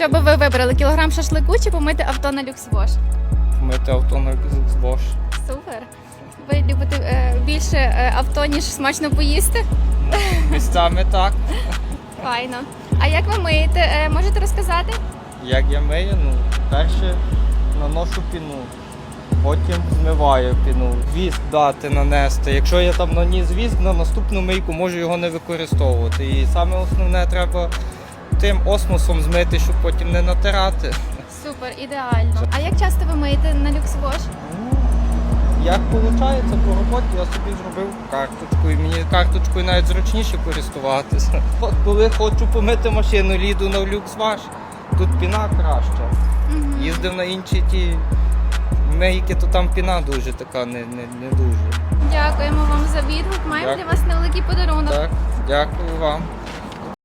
Що би ви вибрали? Кілограм шашлику чи помити авто на люксвош? Мити авто на Bosch. Супер. Ви любите е, більше е, авто, ніж смачно поїсти? Місцями так. Файно. А як ви миєте? Е, можете розказати? Як я мию, ну, перше наношу піну, потім змиваю піну. Віск дати нанести. Якщо я там наніс віск, на наступну мийку можу його не використовувати. І саме основне треба тим осмосом змити, щоб потім не натирати. Супер, ідеально. А як часто ви миєте на люксвош? Ну, Як виходить, по роботі я собі зробив карточку, і мені карточкою навіть зручніше користуватися. От коли хочу помити машину, ліду на люксваш, тут піна краща. Мгм. Їздив на інші ті мейки, то там піна дуже така, не, не, не дуже. Дякуємо вам за відгук. Маємо Дякую. для вас невеликий подарунок. Так, дякую вам.